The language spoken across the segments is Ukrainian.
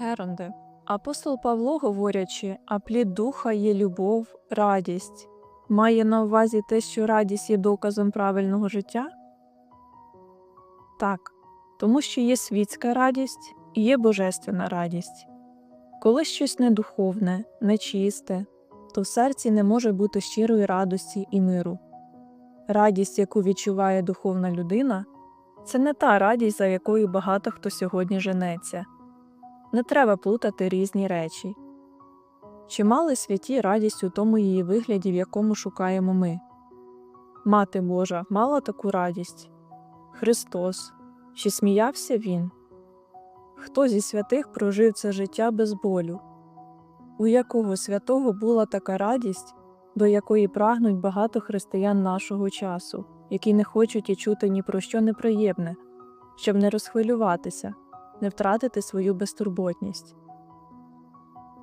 Геронде, апостол Павло, говорячи, а плід духа є любов, радість, має на увазі те, що радість є доказом правильного життя? Так, тому що є світська радість і є божественна радість. Коли щось недуховне, нечисте, то в серці не може бути щирої радості і миру. Радість, яку відчуває духовна людина, це не та радість, за якою багато хто сьогодні женеться. Не треба плутати різні речі. Чи мали святі радість у тому її вигляді, в якому шукаємо ми? Мати Божа мала таку радість? Христос. Чи сміявся Він? Хто зі святих прожив це життя без болю? У якого святого була така радість, до якої прагнуть багато християн нашого часу, які не хочуть і чути ні про що неприємне, щоб не розхвилюватися, не втратити свою безтурботність.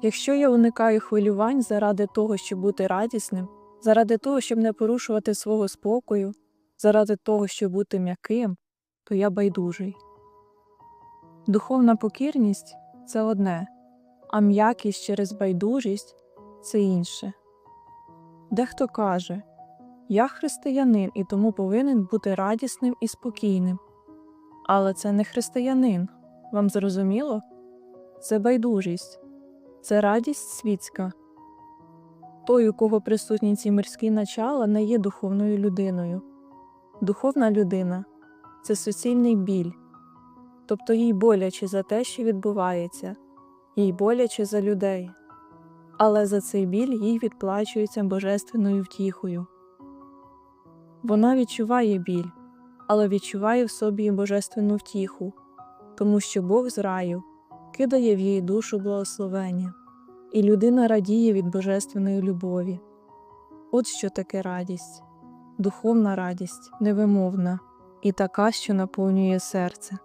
Якщо я уникаю хвилювань заради того, щоб бути радісним, заради того, щоб не порушувати свого спокою, заради того, щоб бути м'яким, то я байдужий. Духовна покірність це одне, а м'якість через байдужість це інше. Дехто каже Я християнин і тому повинен бути радісним і спокійним. Але це не християнин. Вам зрозуміло? Це байдужість, це радість світська. Той, у кого присутні ці мирські начала, не є духовною людиною. Духовна людина це суцільний біль, тобто їй боляче за те, що відбувається, їй боляче за людей, але за цей біль їй відплачується божественною втіхою. Вона відчуває біль, але відчуває в собі божественну втіху, тому що Бог з раю кидає в її душу благословення, і людина радіє від божественної любові. От що таке радість, духовна радість, невимовна і така, що наповнює серце.